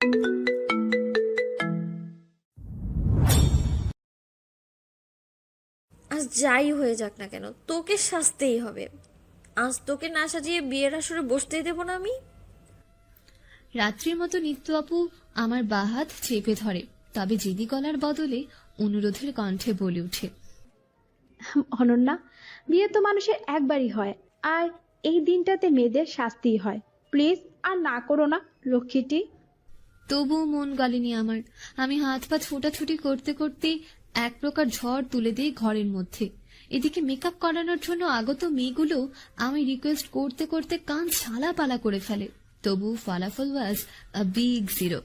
আজ যাই হয়ে যাক না কেন তোকে সাজতেই হবে। আজ তোকে না সাজিয়ে বিয়ের আসরে বসতেই দেবো না আমি। রাত্রির মতো নিত্য আপু আমার বাহাত চেপে ধরে তবে জেদি গলার বদলে অনুরোধের কণ্ঠে বলে ওঠে অনন্যা বিয়ে তো মানুষের একবারই হয় আর এই দিনটাতে মেয়েদের শাস্তি হয়। প্লিজ আর না করো না লক্ষ্মীটি। তবুও মন গলেনি আমার। আমি হাত পা ছোটাছুটি করতে করতে এক প্রকার ঝড় তুলে দিই ঘরের মধ্যে। এদিকে মেকআপ করানোর জন্য আগত মেয়েগুলো আমি রিকোয়েস্ট করতে করতে কান ছালা পালা করে ফেলে। তবু ফলাফল ওয়াজ আ বিগ জিরো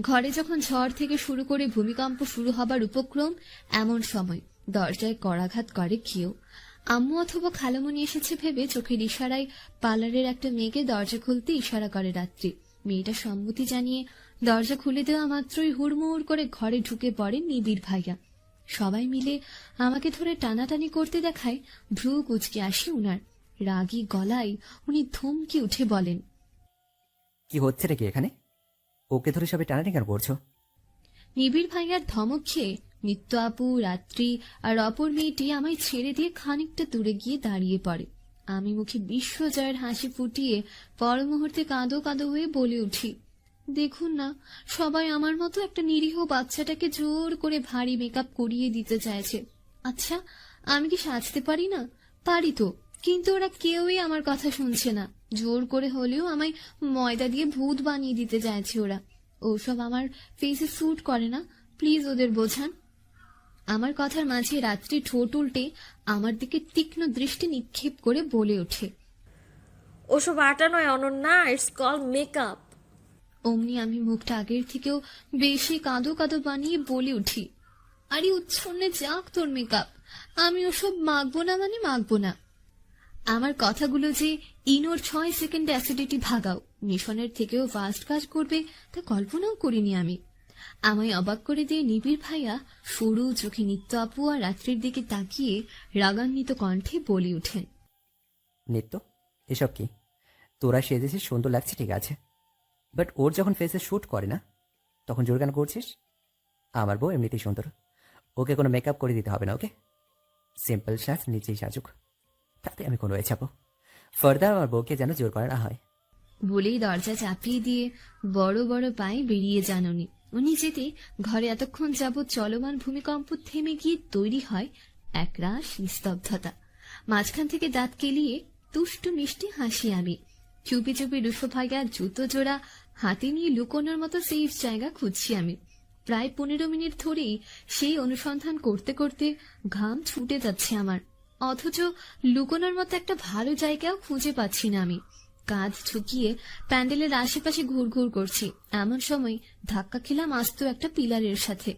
ঘরে যখন ঝড় থেকে শুরু করে ভূমিকম্প শুরু হবার উপক্রম, এমন সময় দরজায় করাঘাত করে কেউ। আম্মু অথবা খালামণি এসেছে ভেবে চোখের ইশারায় পার্লারের একটা মেয়েকে দরজা খুলতে ইশারা করে রাত্রি। মেয়েটা সম্মতি জানিয়ে দরজা খুলে দেওয়া মাত্রই হুড়মুড় করে ঘরে ঢুকে পড়ে নিবিড় ভাইয়া। সবাই মিলে আমাকে ধরে টানাটানি করতে দেখায় ভ্রু কুচকে আসে উনার। রাগী গলায় উনি ধমকি উঠে বলেন কি হচ্ছে রে কি এখানে? ওকে ধরে সবাই টানাটানি কেন করছ? নিবিড় ভাইয়ার ধমক খেয়ে নিত্য আপু রাত্রি আর অপর মেয়েটি আমায় ছেড়ে দিয়ে খানিকটা দূরে গিয়ে দাঁড়িয়ে পড়ে। আমি মুখে বিশ্বজয়ের হাসি ফুটিয়ে পর মুহূর্তে কাঁদো কাঁদো হয়ে বলে উঠি, দেখুন না, সবাই আমার মতো একটা নিরীহ বাচ্চাটাকে জোর করে ভারী মেকআপ করিয়ে দিতে চাইছে। আচ্ছা আমি কি সাজতে পারি না? পারি তো, কিন্তু ওরা কেউই আমার কথা শুনছে না। জোর করে হলেও আমায় ময়দা দিয়ে ভূত বানিয়ে দিতে চাইছে ওরা। ওসব আমার ফেসে স্যুট করে না। প্লিজ ওদের বোঝান আমার কথার মাঝে রাত্রি ঠোঁট উল্টে আমার দিকে তীক্ষ্ণ দৃষ্টি নিক্ষেপ করে বলে ওঠে। ওসব আটা নয় অনন্যা ইটস কল মেকআপ অমনি আমি মুখটা আগের থেকেও বেশি কাঁদো কাঁদো বানিয়ে বলে উঠি আরে উচ্ছন্নে যাক তোর মেকআপ আমি ওসব মাখবো না মানে মাখবো না। আমার কথাগুলো যে ইনোর ছয় সেকেন্ড অ্যাসিডিটি ভাগাও মিশনের থেকেও ফাস্ট কাজ করবে তা কল্পনাও করিনি আমি। আমায় অবাক করে দিয়ে নিবিড় ভাইয়া সরু চোখে নিত্য আপু আর রাত্রির দিকে তাকিয়ে রাগান্বিত কণ্ঠে বলে ওঠেন নিত্য এসব কি? তোরা সেজেছিস সুন্দর লাগছে ঠিক আছে। বাট ওর যখন ফেসে শ্যুট করে না তখন জোর কেন করছিস? আমার বউ এমনিতেই সুন্দর। ওকে কোনো মেকআপ করে দিতে হবে না ওকে সিম্পল সাজ নিচেই সাজুক। তাতে আমি কোনো এছাবো ফার্দার আমার বউকে যেন জোর করা না হয়। বলেই দরজা চাপিয়ে দিয়ে বড় বড় পায়ে বেরিয়ে যান উনি। উনি যেতে ঘরে এতক্ষণ যাবৎ চলমান ভূমিকম্প থেমে গিয়ে তৈরি হয়, একরাশ নিস্তব্ধতা। মাঝখান থেকে দাঁত কেলিয়ে তুষ্ট মিষ্টি হাসি আমি। চুপি চুপি রুশো ভাইয়া জুতো জোড়া, হাতে নিয়ে লুকোনোর মতো সেফ জায়গা খুঁজছি আমি। প্রায় পনেরো মিনিট ধরেই সেই অনুসন্ধান করতে করতে ঘাম ছুটে যাচ্ছে আমার। অথচ লুকোনোর মতো একটা ভালো জায়গাও খুঁজে পাচ্ছি না আমি। কাঁধ ঝুঁকিয়ে প্যান্ডেলের আশেপাশে ঘুরঘুর করছি। এমন সময় ধাক্কা খেলাম আস্ত একটা পিলারের সাথে।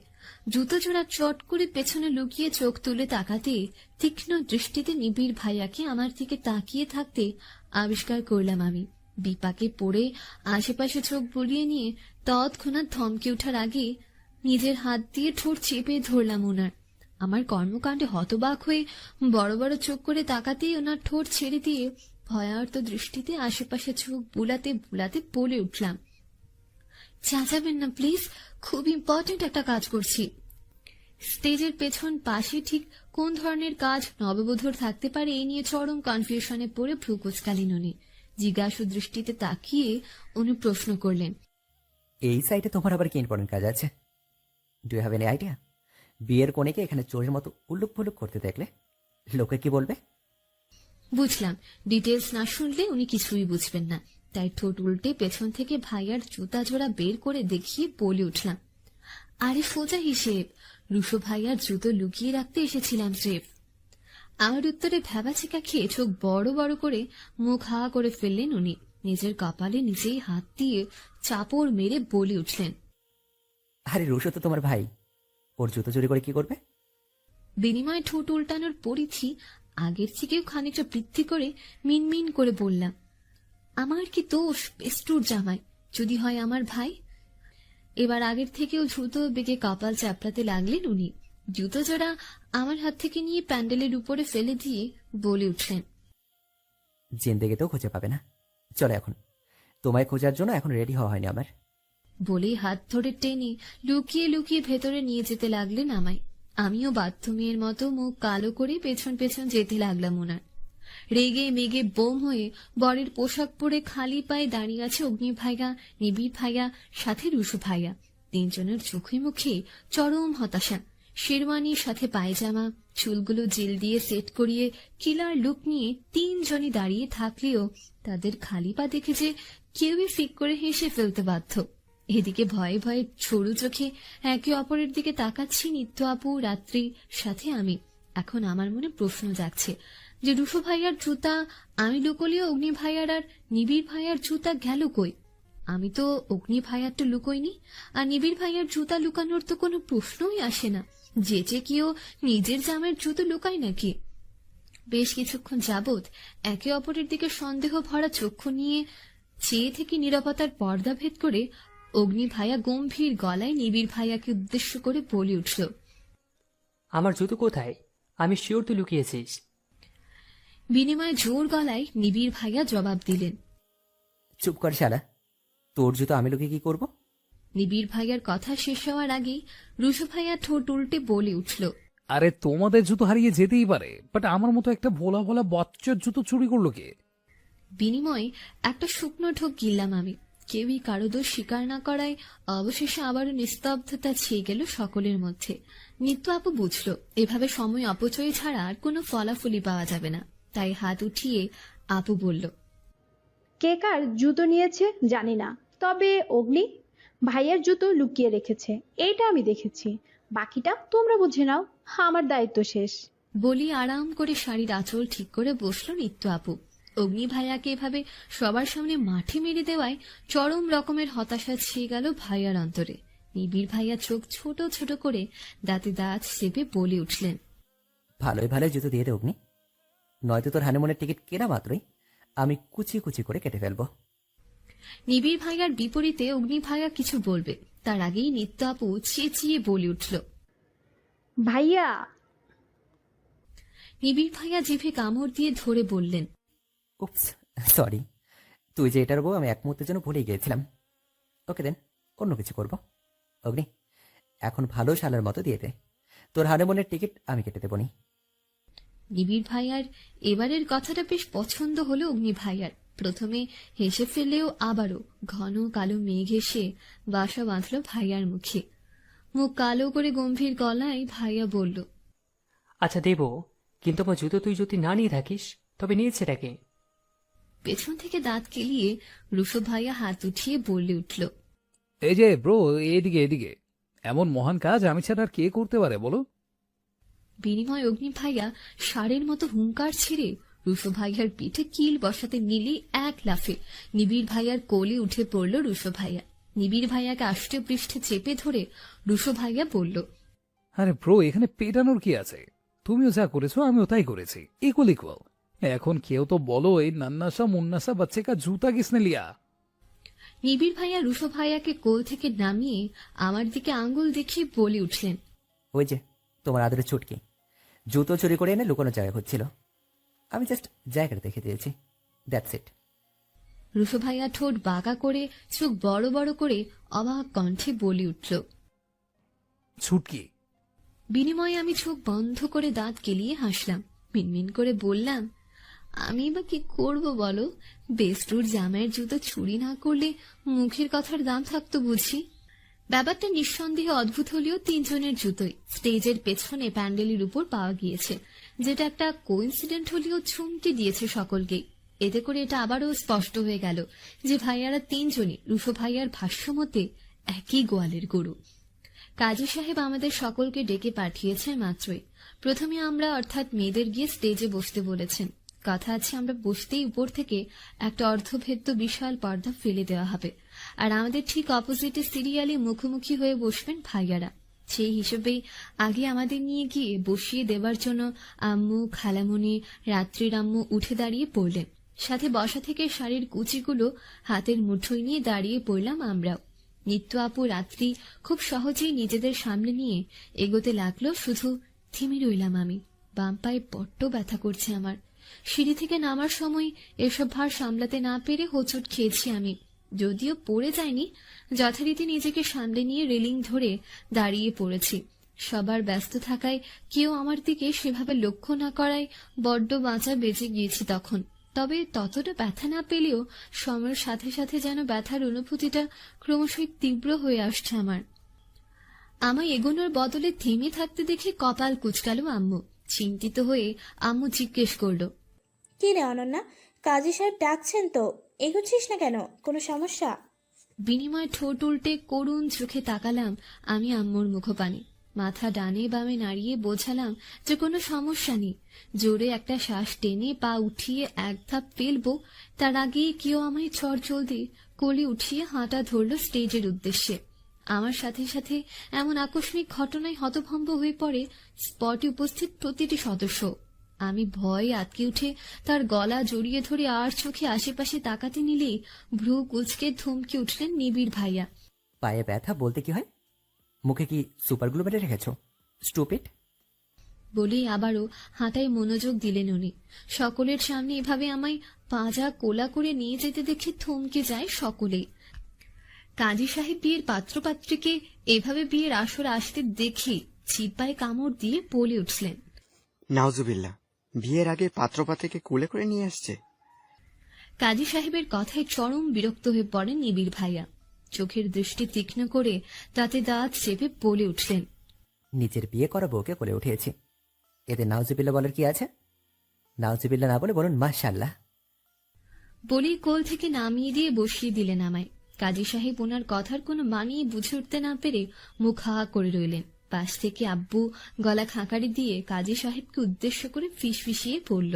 জুতো জোড়া চট করে পেছনে লুকিয়ে চোখ তুলে তাকাতে তীক্ষ্ণ দৃষ্টিতে নিবিড় ভাইয়াকে আমার দিকে তাকিয়ে থাকতে আবিষ্কার করলাম আমি। বিপাকে পড়ে আশেপাশে চোখ বুলিয়ে নিয়ে তৎক্ষণাৎ ধমকে ওঠার আগে নিজের হাত দিয়ে ঠোঁট চেপে ধরলাম ওনার। আমার কর্মকাণ্ডে হতবাক হয়ে বড় বড় চোখ করে তাকাতেই ওনার ঠোঁট ছেড়ে দিয়ে ভয়ার্ত দৃষ্টিতে আশেপাশে চোখ বুলাতে বুলাতে বলে উঠলাম, চেঁচাবেন না, প্লিজ, খুব ইম্পর্টেন্ট একটা কাজ করছি। স্টেজের পেছন পাশে ঠিক কোন ধরনের কাজ নববধূর থাকতে পারে এই নিয়ে চরম কনফিউশনে পড়ে ভ্রু কুচকালেন উনি। জিজ্ঞাসু দৃষ্টিতে তাকিয়ে উনি প্রশ্ন করলেন, এই সাইডে তোমার আবার কি ইম্পর্টেন্ট কাজ আছে? ডু হ্যাভ এনি আইডিয়া বিয়ের কোণেকে এখানে চোরের মতো উল্লুক ফুল্লুক করতে দেখলে? লোকে কি বলবে? বুঝলাম। ডিটেলস না শুনলে উনি কিছুই বুঝবেন না। তাই ঠোঁট উল্টে পেছন থেকে ভাইয়ার জুতা জোড়া বের করে দেখিয়ে বলে উঠলাম আরে সোজা হিসেব রুশো ভাইয়ার জুতো লুকিয়ে রাখতে এসেছিলাম স্রেফ। আমার উত্তরে ভেবাচিকা খেয়ে চোখ বড় বড় করে মুখ হা করে ফেললেন উনি। নিজের কপালে নিজেই হাত দিয়ে চাপড় মেরে বলে উঠলেন আরে রুশো তো তোমার ভাই। ওর জুতো চুরি করে কি করবে? বিনিময়ে ঠোঁট উল্টানোর পরিধি আগের থেকেও খানিকটা বৃদ্ধি করে মিনমিন করে বললাম আমার কি দোষ বেস্টুর জামাই? যদি হয় আমার ভাই? এবার আগের থেকেও দ্রুত বেগে কপাল চাপড়াতে লাগলেন উনি। জুতো জোড়া আমার হাত থেকে নিয়ে প্যান্ডেলের উপরে ফেলে দিয়ে বলে উঠলেন জিন্দেগিতেও খুঁজে পাবে না। চলো এখন। তোমায় খোঁজার জন্য এখন রেডি হওয়া হয়নি আমার। বলেই হাত ধরে টেনে লুকিয়ে লুকিয়ে ভেতরে নিয়ে যেতে লাগলেন আমায়। আমিও বাধ্য মেয়ের মতো মুখ কালো করে পেছন পেছন যেতে লাগলাম ওনার। রেগে মেগে বোম হয়ে বরের পোশাক পরে খালি পায়ে দাঁড়িয়ে আছে অগ্নি ভাইয়া, নিবিড় ভাইয়া, সাথে রুশু ভাইয়া। তিনজনের চোখে মুখে চরম হতাশা। শেরওয়ানির সাথে পায়জামা, চুলগুলো জেল দিয়ে সেট করিয়ে কিলার লুক নিয়ে তিনজনই দাঁড়িয়ে থাকলেও তাদের খালি পা দেখে যে কেউই ফিক করে হেসে ফেলতে বাধ্য। এদিকে ভয়ে ভয়ে সরু চোখে একে অপরের দিকে তাকাচ্ছি নিত্য আপু, রাত্রি, সাথে আমি। এখন আমার মনে প্রশ্ন যাচ্ছে যে রুশো ভাইয়ার জুতা, আমি লুকোলেও অগ্নি ভাইয়ার আর নিবিড় ভাইয়ার জুতা গেল কই? আমি তো অগ্নি ভাইয়ারটা লুকোইনি, আর নিবিড় ভাইয়ার জুতা লুকানোর তো কোনো প্রশ্নই আসে না। যে যে কেউ নিজের জামের জুতো লুকায় নাকি? বেশ কিছুক্ষণ যাবৎ একে অপরের দিকে সন্দেহ ভরা চক্ষু নিয়ে, চেয়ে থেকে নিরাপত্তার পর্দা ভেদ করে অগ্নি ভাইয়া গম্ভীর গলায় নিবিড় ভাইয়াকে উদ্দেশ্য করে বলে উঠল আমার জুতো কোথায়? আমি শিওর তুই লুকিয়েছিস। বিনিময়ে জোর গলায় নিবিড় ভাইয়া জবাব দিলেন চুপ কর শালা। তোর জুতো আমি লোকে কি করব? নিবিড় ভাইয়ার কথা শেষ হওয়ার আগেই রুশু ভাইয়া ঠোঁট উল্টে বলে উঠল আরে তোমাদের জুতো হারিয়ে যেতেই পারে বাট আমার মতো একটা ভোলা ভোলা বচ্চার জুতো চুরি করল কে? বিনিময়ে একটা শুকনো ঢোক গিললাম আমি। কেউই কারও দোষ স্বীকার না করায় অবশেষে আবারও নিস্তব্ধতা ছেয়ে গেল সকলের মধ্যে। নিত্য আপু বুঝল এভাবে সময় অপচয় ছাড়া আর কোনো ফলাফলই পাওয়া যাবে না। তাই হাত উঠিয়ে আপু বলল কে কার জুতো নিয়েছে জানি না তবে অগ্নি ভাইয়ের জুতো লুকিয়ে রেখেছে এইটা আমি দেখেছি। বাকিটা তোমরা বুঝে নাও আমার দায়িত্ব শেষ। বলি আরাম করে শাড়ির আঁচল ঠিক করে বসল নিত্য আপু। অগ্নি ভাইয়াকে এভাবে সবার সামনে মাঠে মেরে দেওয়ায় চরম রকমের হতাশা ছেয়ে গেল ভাইয়ার অন্তরে। নিবিড় ভাইয়া চোখ ছোট ছোট করে দাঁতে দাঁত চেপে বলে উঠলেন ভালোই ভালোই জুতো দিয়ে দে অগ্নি। নয়তো তোর হানিমুনের টিকিট কেনা মাত্রই। আমি কুচি কুচি করে কেটে ফেলব। নিবিড় ভাইয়ার বিপরীতে অগ্নি ভাইয়া কিছু বলবে। তার আগেই নিত্য আপু চেঁচিয়ে বলে উঠল ভাইয়া! নিবিড় ভাইয়া জিভে কামড় দিয়ে ধরে বললেন উপস সরি তুই যে এটার বউ আমি এক মুহূর্তের জন্য ভুলে গিয়েছিলাম। ওকে দেন অন্য কিছু করব। অগ্নি এখন ভালো শালার মতো দিয়ে দে। তোর হানিমুনের টিকিট আমি কেটে দেবনি নিবিড় ভাইয়ার এবারের কথাটা বেশ পছন্দ হলো অগ্নি ভাইয়ার। প্রথমে হেসে ফেললেও আবারও ঘন কালো মেঘ এসে বাসা বাঁধল ভাইয়ার মুখে। মুখ কালো করে গম্ভীর গলায় ভাইয়া বলল আচ্ছা দেব কিন্তু আমার জুতো তুই যদি না নিয়ে থাকিস তবে নিয়েছে এটাকে। পেছন থেকে দাঁত কেলিয়ে রুশো ভাইয়া হাত উঠিয়ে বলে উঠল এই যে ব্রো এদিকে এদিকে। এমন মহান কাজ আমি ছাড়া আর কে করতে পারে বলো? বিনিময় অগ্নি ভাইয়া ষাঁড়ের মতো হুঙ্কার ছেড়ে রুশো ভাইয়ার পিঠে কিল বসাতে নিলে এক লাফে নিবিড় ভাইয়ার কোলে উঠে পড়ল রুশো ভাইয়া। নিবিড় ভাইয়াকে আষ্টে পৃষ্ঠে চেপে ধরে রুশো ভাইয়া বলল আরে ব্রো এখানে পেটানোর কি আছে? তুমিও যা করেছ আমিও তাই করেছি। ইকুয়াল ইকুয়াল এখন কেউ তো বলো এই নান্নাসা মুন্নাসা বাচ্চে কা জুতা কিসনে লিয়া। নিবিড় ভাইয়া রুশো ভাইয়াকে কোল থেকে নামিয়ে আমার দিকে আঙ্গুল দেখিয়ে বলে উঠলেন ওই যে তোমার আদরের ছুটকি জুতো চুরি করে এনে লুকোনো জায়গা হচ্ছিল। আমি জাস্ট জায়গাটা দেখে দিয়েছি। দ্যাটস ইট রুশো ভাইয়া ঠোঁট বাঁকা করে চোখ বড় বড় করে অবাক কণ্ঠে বলে উঠল ছুটকি বিনিময়ে আমি চোখ বন্ধ করে দাঁত কেলিয়ে হাসলাম মিনমিন করে বললাম আমি বা কি করব বলো? বেস্টুর জামাইয়ের জুতো চুরি না করলে মুখের কথার দাম থাকতো বুঝি। ব্যাপারটা নিঃসন্দেহে অদ্ভুত হলেও তিনজনের জুতোই স্টেজের পেছনে প্যান্ডেলের উপর পাওয়া গিয়েছে, যেটা একটা কোইন্সিডেন্ট হলেও ছুমটি দিয়েছে সকলকেই এতে করে এটা আবারও স্পষ্ট হয়ে গেল যে ভাইয়ারা তিনজনই রুফো ভাইয়ার ভাষ্যমতে একই গোয়ালের গরু। কাজী সাহেব আমাদের সকলকে ডেকে পাঠিয়েছেন মাত্রই। প্রথমে আমরা অর্থাৎ মেয়েদের গিয়ে স্টেজে বসতে বলেছেন। কথা আছে, আমরা বসতেই উপর থেকে একটা অর্ধভেদ্য বিশাল পর্দা ফেলে দেওয়া হবে। আর আমাদের ঠিক অপোজিটে সিরিয়ালে মুখোমুখি হয়ে বসবেন ভাইয়ারা। সেই হিসেবেই আগে আমাদের নিয়ে গিয়ে বসিয়ে দেবার জন্য আম্মু খালামণি রাত্রির আম্মু উঠে দাঁড়িয়ে পড়লেন। সাথে বসা থেকে শাড়ির কুচিগুলো হাতের মুঠোয় নিয়ে দাঁড়িয়ে পড়লাম আমরাও। নিত্য আপু রাত্রি খুব সহজেই নিজেদের সামনে নিয়ে এগোতে লাগল, শুধু থেমে রইলাম আমি। বাম পায়ে বড্ড ব্যথা করছে আমার। সিঁড়ি থেকে নামার সময় এসব ভার সামলাতে না পেরে হোঁচট খেয়েছি আমি। যদিও পড়ে যায়নি, যথারীতি নিজেকে সামলে নিয়ে রেলিং ধরে দাঁড়িয়ে পড়েছি। সবার ব্যস্ত থাকায় কেউ আমার দিকে সেভাবে লক্ষ্য না করায় বড্ড বাঁচা বেঁচে গিয়েছি তখন। তবে ততটা ব্যথা না পেলেও সময়ের সাথে সাথে যেন ব্যথার অনুভূতিটা ক্রমশই তীব্র হয়ে আসছে আমার। আমায় এগোনোর বদলে থেমে থাকতে দেখে কপাল কুচকাল আম্মু। চিন্তিত হয়ে আম্মু জিজ্ঞেস করল কি রে অনন্যা? কাজী সাহেব ডাকছেন তো। এগোচ্ছিস না কেন? কোনো সমস্যা? বিনিময় ঠোঁট উল্টে করুণ চোখে তাকালাম আমি আম্মুর মুখপানে। মাথা ডানে বামে নাড়িয়ে বোঝালাম যে কোনো সমস্যা নেই। জোরে একটা শ্বাস টেনে পা উঠিয়ে এক ধাপ ফেলব, তার আগে কেউ আমায় চর জলদি কোলে উঠিয়ে হাঁটা ধরল স্টেজের উদ্দেশ্যে। আমার সাথে সাথে এমন আকস্মিক ঘটনায় হতভম্ব হয়ে পড়ে স্পটে উপস্থিত প্রতিটি সদস্য। আমি ভয়ে আটকে উঠে তার গলা জড়িয়ে ধরে আর চোখে আশেপাশে তাকাতে নিলেই ভ্রু কুচকে থমকে উঠলেন নিবিড় ভাইয়া। পায়ে ব্যথা বলতে কি হয়? মুখে কি সুপারগুলো বেটে রেখেছ? স্টুপিড? বলেই আবারও হাঁটায় মনোযোগ দিলেন উনি। সকলের সামনে এভাবে আমায় পাঁজা কোলা করে নিয়ে যেতে দেখে থমকে যায় সকলেই কাজী সাহেব বিয়ের পাত্রপাত্রীকে এভাবে বিয়ের আসর আসতে দেখে চিপায় কামড় দিয়ে বলে উঠলেন। নাউজুবিল্লা বিয়ের আগে পাত্রপা থেকে কুলে করে নিয়ে আসছে। কাজী সাহেবের কথায় চরম বিরক্ত হয়ে পড়েন নিবিড় ভাইয়া। চোখের দৃষ্টি তীক্ষ্ণ করে তাতে দাঁত চেপে বলে উঠলেন নিজের বিয়ে করা বউকে কোলে উঠিয়েছি। এতে নাউজুবিল্লা বলার কি আছে? নাউজুবিল্লা না বলে বলুন মাশাল্লাহ বলেই কোল থেকে নামিয়ে দিয়ে বসিয়ে দিলেন আমায়। কাজী সাহেব ওনার কথার কোনো মানিয়ে বুঝে উঠতে না পেরে মুখ হা করে রইলেন। পাশ থেকে আব্বু গলা খাঁকারি দিয়ে কাজী সাহেবকে উদ্দেশ্য করে ফিসফিসিয়ে পড়ল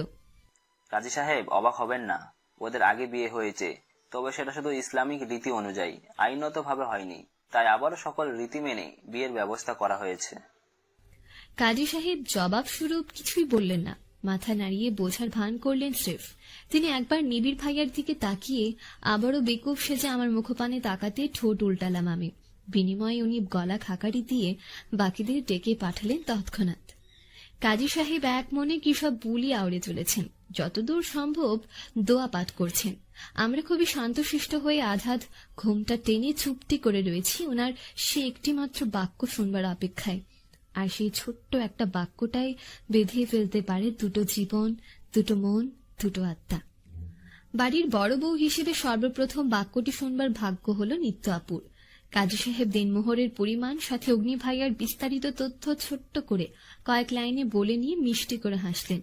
কাজী সাহেব অবাক হবেন না। ওদের আগে বিয়ে হয়েছে তবে সেটা শুধু ইসলামিক রীতি অনুযায়ী আইনতভাবে হয়নি। তাই আবারও সকল রীতি মেনে বিয়ের ব্যবস্থা করা হয়েছে। কাজী সাহেব জবাব স্বরূপ কিছুই বললেন না। মাথা নাড়িয়ে বোঝার ভান করলেন স্রেফ। তিনি একবার নিবিড় ভাইয়ার দিকে তাকিয়ে আবারও বেকুব সেজে আমার মুখপানে তাকাতে ঠোঁট উল্টালাম আমি। বিনিময়ে উনি গলা খাকারি দিয়ে বাকিদের ডেকে পাঠালেন তৎক্ষণাৎ। কাজী সাহেব এক মনে কি সব বুলি আওড়ে চলেছেন। যতদূর সম্ভব দোয়া পাঠ করছেন। আমরা খুবই শান্তশিষ্ট হয়ে আধাত ঘুমটা টেনে চুপটি করে রয়েছি। ওনার সে একটিমাত্র বাক্য শুনবার অপেক্ষায়। আর সেই ছোট্ট একটা বাক্যটাই বেঁধে ফেলতে পারে দুটো জীবন, দুটো মন, দুটো আত্মা। বাড়ির বড় বউ হিসেবে সর্বপ্রথম বাক্যটি শুনবার ভাগ্য হল নিত্য আপুর কাজী সাহেব দিনমোহরের পরিমাণ, সাথে অগ্নি ভাইয়ার বিস্তারিত তথ্য ছোট্ট করে কয়েক লাইনে বলে নিয়ে মিষ্টি করে হাসলেন।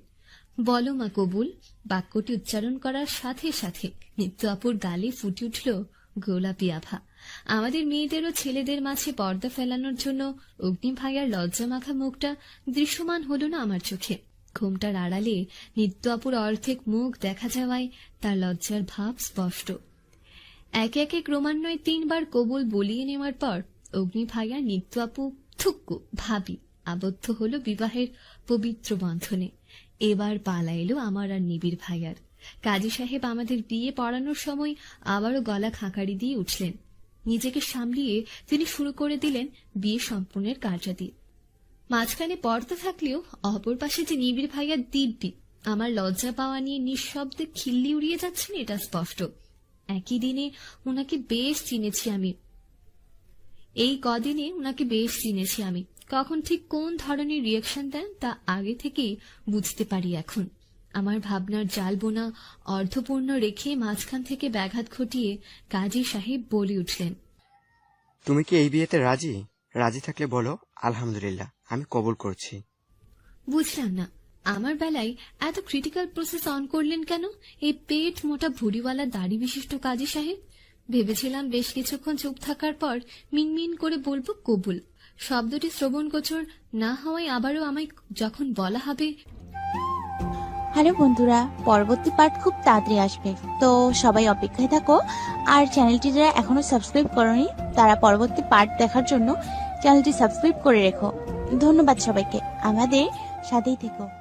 বলো মা কবুল, বাক্যটি উচ্চারণ করার সাথে সাথে নিত্য আপুর গালে ফুটে উঠল গোলাপি আভা। আমাদের মেয়েদেরও ছেলেদের মাঝে পর্দা ফেলানোর জন্য অগ্নি ভাইয়ার লজ্জা মাখা মুখটা দৃশ্যমান হল না আমার চোখে। ঘুমটার আড়ালে নিত্য আপুর অর্ধেক মুখ দেখা যাওয়ায় তার লজ্জার ভাব স্পষ্ট। একে একে ক্রমান্বয়ে তিনবার কবুল বলিয়ে নেওয়ার পর অগ্নি ভাইয়া নিত্য আপু থুক্কু ভাবি আবদ্ধ হলো বিবাহের পবিত্র বন্ধনে। এবার পালা এলো আমার আর নিবিড় ভাইয়ার। কাজী সাহেব আমাদের বিয়ে পড়ানোর সময় আবারও গলা খাঁকারি দিয়ে উঠলেন। নিজেকে সামলিয়ে তিনি শুরু করে দিলেন বিয়ে সম্পূর্ণের কার্যাদি। মাঝখানে পর্দা থাকলেও অপর পাশে যে নিবিড় ভাইয়ার দিব্যি, আমার লজ্জা পাওয়া নিয়ে নিঃশব্দে খিল্লি উড়িয়ে যাচ্ছেন এটা স্পষ্ট। একই দিনে ওনাকে বেশ চিনেছি আমি। এই কদিনে ওনাকে বেশ চিনেছি আমি। কখন ঠিক কোন ধরনের রিয়াকশন দেন তা আগে থেকেই বুঝতে পারি এখন। আমার ভাবনার জাল বোনা অর্ধপূর্ণ রেখে মাঝখান থেকে ব্যাঘাত ঘটিয়ে কাজী সাহেব বলে উঠলেন তুমি কি এই বিয়েতে রাজি? রাজি থাকলে বলো আলহামদুলিল্লাহ আমি কবুল করছি। বুঝলাম না আমার বেলায় এত ক্রিটিক্যাল প্রসেস অন করলেন কেন? এই পেট মোটা ভুড়িওয়ালা দাড়ি বিশিষ্ট কাজী সাহেব? ভেবেছিলাম বেশ কিছুক্ষণ চুপ থাকার পর মিনমিন করে বলব কবুল। শব্দটি শ্রবণ গোচর না হওয়ায় আবারও আমায় যখন বলা হবে, হ্যালো বন্ধুরা, পরবর্তী পার্ট খুব তাড়াতাড়ি আসবে। তো সবাই অপেক্ষায় থাকো, আর চ্যানেলটি যারা এখনও সাবস্ক্রাইব করনি, তারা পরবর্তী পার্ট দেখার জন্য চ্যানেলটি সাবস্ক্রাইব করে রেখো। ধন্যবাদ সবাইকে। আমাদের সাথেই থেকো।